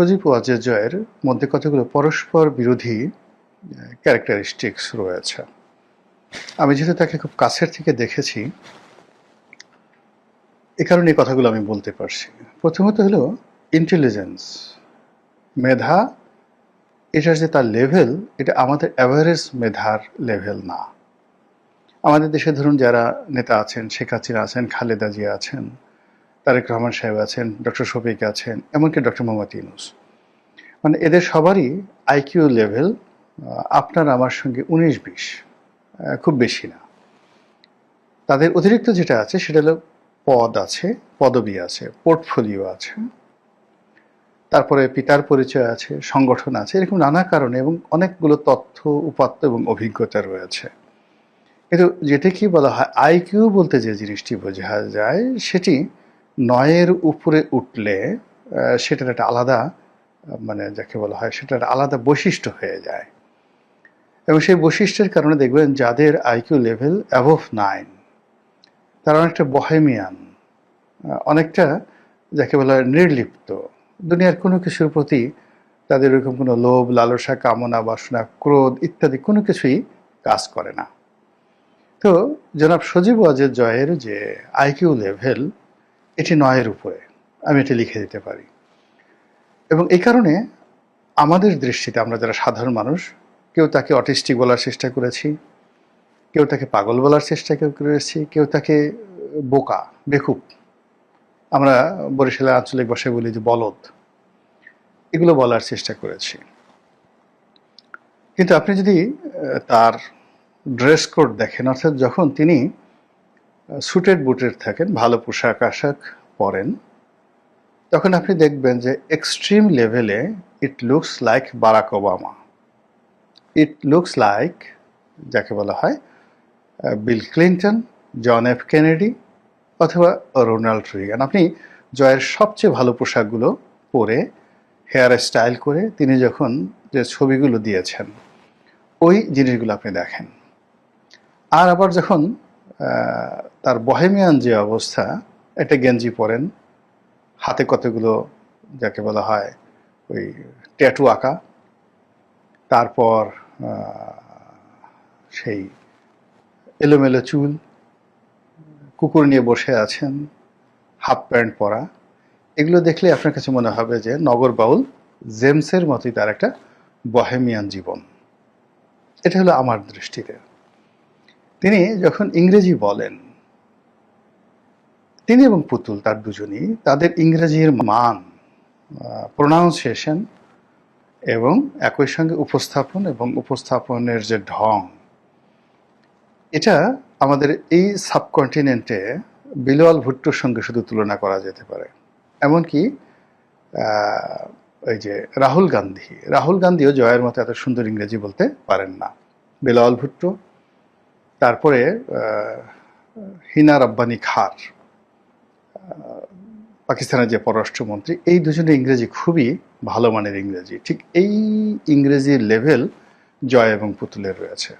সজীব ও জয়ের মধ্যে কতগুলো পরস্পর বিরোধী ক্যারেক্টারিস্টিক্স রয়েছে। আমি যেহেতু তাকে খুব কাছের থেকে দেখেছি, এ কারণে কথাগুলো আমি বলতে পারছি। প্রথমত হলো ইন্টেলিজেন্স মেধা এটার যে তার লেভেল এটা আমাদের অ্যাভারেজ মেধার লেভেল না। আমাদের দেশে ধরুন যারা নেতা আছেন, শেখ হাসিনা আছেন, খালেদা জিয়া আছেন তারেক রহমান সাহেব আছেন, ডক্টর শফিক আছেন, এমনকি ডক্টর মোহাম্মদ ইউনুস। মানে এদের সবারই আইকিউ লেভেল আপনার আমার সঙ্গে উনিশ বিশ খুব বেশি না। তাদের অতিরিক্ত যেটা আছে সেটা হলো পদ আছে, পদবি আছে, পোর্টফোলিও আছে, তারপরে পিতার পরিচয় আছে, সংগঠন আছে, এরকম নানা কারণে এবং অনেকগুলো তথ্য, উপাত্ত এবং অভিজ্ঞতা রয়েছে। কিন্তু যেটা কি বলা হয়, আইকিউ বলতে যে জিনিসটি বোঝা যায়, সেটি নয়ের উপরে উঠলে সেটার একটা আলাদা মানে যাকে বলা হয়, সেটার আলাদা বৈশিষ্ট্য হয়ে যায়। এবং সেই বৈশিষ্ট্যের কারণে দেখবেন যাদের আইকিউ লেভেল অ্যাভভ নাইন তারা অনেকটা বহেমিয়ান অনেকটা যাকে বলা হয় নির্লিপ্ত। দুনিয়ার কোনো কিছুর প্রতি তাদের এরকম কোনো লোভ, লালসা, কামনা, বাসনা, ক্রোধ ইত্যাদি কোনো কিছুই কাজ করে না। তো জনাব সজীব ওয়াজের জয়ের যে আইকিউ লেভেল এটি নয়ের উপরে। আমি এটি লিখে দিতে পারি। এবং এই কারণে আমাদের দৃষ্টিতে আমরা যারা সাধারণ মানুষ, কেউ তাকে অটিস্টিক বলার চেষ্টা করেছি, কেউ তাকে পাগল বলার চেষ্টা কেউ করেছি, কেউ তাকে বোকা, বেকুব। আমরা বরিশালের আঞ্চলিক ভাষায় বলি যে বলদ। এগুলো বলার চেষ্টা করেছি। কিন্তু আপনি যদি তার ড্রেস কোড দেখেন, অর্থাৎ যখন তিনি সুটেড বুটেড থাকেন, ভালো পোশাক আশাক পরেন। তখন আপনি দেখবেন যে এক্সট্রিম লেভেলে it looks like Barack Obama it looks like যাকে বলা হয় Bill Clinton John F Kennedy অথবা রোনাল্ড রিগান আপনি জয়ের সবচেয়ে ভালো পোশাকগুলো পরে হেয়ার স্টাইল করে তিনি যখন যে ছবিগুলো দিয়েছেন, ওই জিনিসগুলো আপনি দেখেন। আর আবার যখন তার বহেমিয়ান যে অবস্থা একটা গেঞ্জি পরেন। হাতে কতগুলো, যাকে বলা হয়, ওই ট্যাটু আঁকা। তারপর সেই এলোমেলো চুল, কুকুর নিয়ে বসে আছেন, হাফ প্যান্ট পরা। এগুলো দেখলে আপনার কাছে মনে হবে যে নগর বাউল জেমসের মতোই তার একটা বহেমিয়ান জীবন। এটা হলো আমার দৃষ্টিতে। তিনি যখন ইংরেজি বলেন, তিনি এবং পুতুল তার দুজনই তাদের ইংরেজির মান প্রোনাউন্সিয়েশন এবং একই সঙ্গে উপস্থাপন এবং উপস্থাপনের যে ঢং, এটা আমাদের এই সাবকন্টিনেন্টে বিলোয়াল ভুট্টোর সঙ্গে শুধু তুলনা করা যেতে পারে। এমনকি ওই যে রাহুল গান্ধী, রাহুল গান্ধীও জয়ের মতো এত সুন্দর ইংরেজি বলতে পারেন না। বেলাওয়াল ভুট্টো তারপরে হিনা রব্বানি খার পাকিস্তানের যে পররাষ্ট্রমন্ত্রী, এই দুজনের ইংরেজি খুবই ভালো মানের ইংরেজি। ঠিক এই ইংরেজির লেভেল জয় এবং পুতুলের রয়েছে।